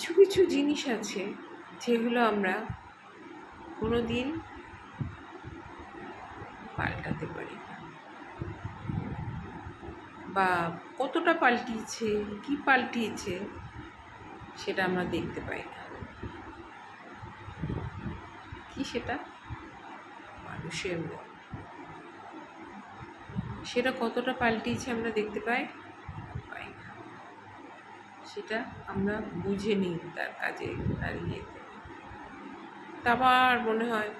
কিছু কিছু জিনিস আছে যেগুলো আমরা কোনো দিন পাল্টাতে পারি বা কতটা পাল্টিয়েছে, কি পাল্টিয়েছে সেটা আমরা দেখতে পাই না। কি সেটা? মানুষের মন। সেটা কতটা পাল্টিয়েছে আমরা দেখতে পাই? সেটা আমরা বুঝে নিই তার কাজে, তার ইয়েতে। তা আবার মনে হয়,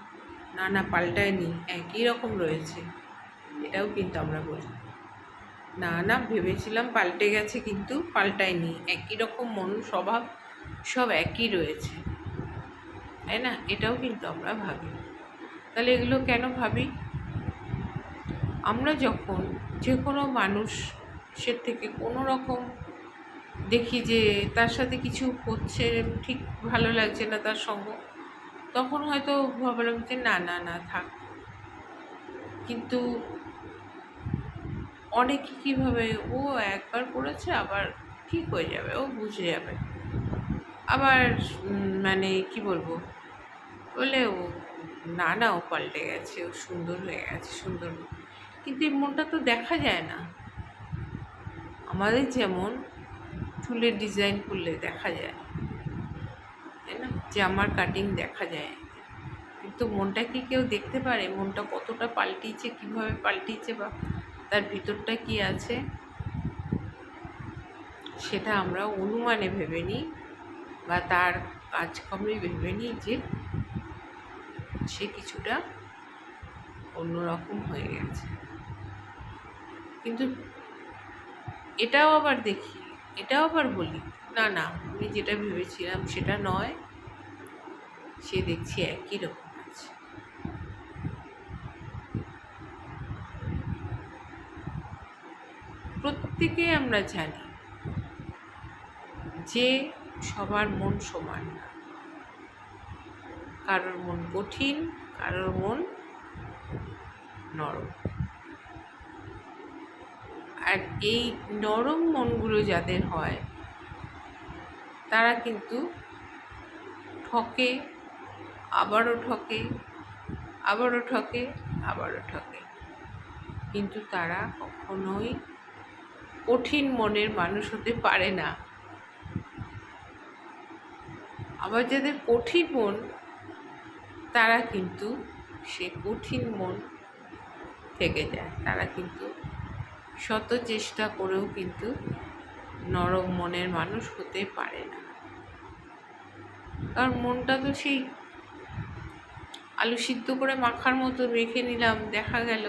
না না, পাল্টায়নি, একই রকম রয়েছে। এটাও কিন্তু আমরা বলি। না না, ভেবেছিলাম পাল্টে গেছে, কিন্তু পাল্টায়নি, একই রকম মন, স্বভাব, সব একই রয়েছে। তাই না? এটাও কিন্তু আমরা ভাবি। তাহলে এগুলো কেন ভাবি? আমরা যখন যে কোনো মানুষের থেকে কোনো রকম দেখি যে তার সাথে কিছু হচ্ছে, ঠিক ভালো লাগছে না তার সঙ্গ। তখন হয়তো ভাবলাম যে না না না, থাক। কিন্তু অনেকে কীভাবে ও একবার করেছে, আবার ঠিক হয়ে যাবে, ও বুঝে যাবে। আবার মানে কি বলব? বলে ও, না না, ও পাল্টে গেছে, ও সুন্দর হয়ে গেছে, সুন্দর। কিন্তু এই মনটা তো দেখা যায় না। আমাদের যেমন চুলের ডিজাইন করলে দেখা যায়। তাই না? যে আমার কাটিং দেখা যায়। কিন্তু মনটা কি কেউ দেখতে পারে? মনটা কতটা পাল্টিয়েছে, কীভাবে পাল্টিয়েছে বা তার ভিতরটা কি আছে? সেটা আমরা অনুমানে ভেবে নিই বা তার কাজকর্মে ভেবে নিই যে সে কিছুটা অন্যরকম হয়ে গেছে। কিন্তু এটাও আবার দেখি এটাও আবার বলি, না না, আমি যেটা ভেবেছিলাম সেটা নয়, সে দেখছি একই রকম আছে। প্রত্যেকে আমরা জানি যে সবার মন সমান না। কারোর মন কঠিন, কারোর মন নরম। আর এই নরম মনগুলো যাদের হয়, তারা কিন্তু ঠকে, আবারও ঠকে আবারও ঠকে আবারও ঠকে। কিন্তু তারা কখনোই কঠিন মনের মানুষ হতে পারে না। আবার যাদের কঠিন মন, তারা কিন্তু সে কঠিন মন থেকে যায়। তারা কিন্তু শত চেষ্টা করেও কিন্তু নরম মনের মানুষ হতে পারে না। কারণ মনটা তো সেই আলু সিদ্ধ করে মাখার মতো রেখে নিলাম, দেখা গেল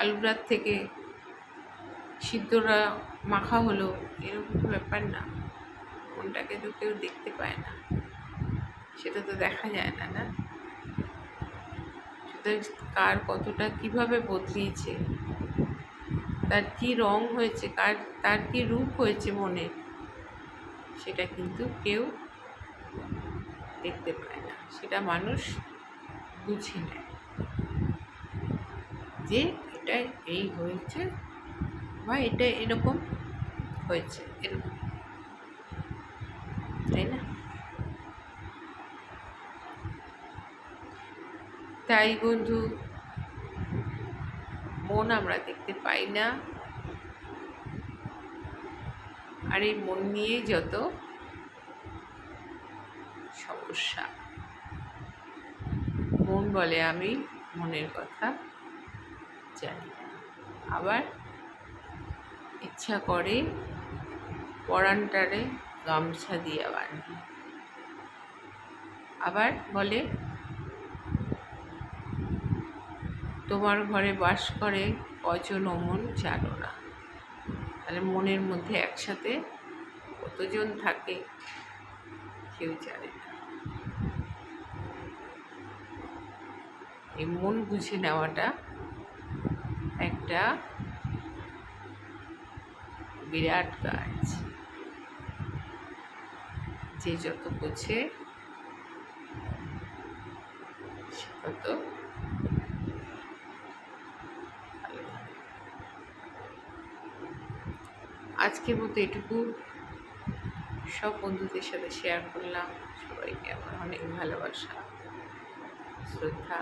আলুটার থেকে সিদ্ধটা মাখা হলো, এরকম ব্যাপার না, মনটাকে তো কেউ দেখতে পায় না, সেটা তো দেখা যায় না না? কার কতটা কীভাবে বদলিয়েছে তার কি রং হয়েছে, কার, তার কি রূপ হয়েছে মনে, সেটা কিন্তু কেউ দেখতে পায় না। সেটা মানুষ বুঝে নেয় যে এটা এই হয়েছে বা এটা এরকম হয়েছে, এরকম। তাই না? তাই বন্ধু মন আমরা দেখতে পাই না। আর এই মন নিয়েই যত সমস্যা। মন বলে আমি মনের কথা জানি না। আবার ইচ্ছা করে পরানটারে গামছা দিয়ে বাঁধি। আবার বলে তোমার ঘরে বাস করে কজন অমন জানো না। তাহলে মনের মধ্যে একসাথে কতজন থাকে কেউ জানে না। এই মন বুঝে নেওয়াটা একটা বিরাট কাজ। যে যত বোঝে, সে তত ভালো থাকে। আজকের মতো এটুকু। সব বন্ধুদের সাথে শেয়ার করলাম। সবাইকে আমার অনেক ভালোবাসা শ্রদ্ধা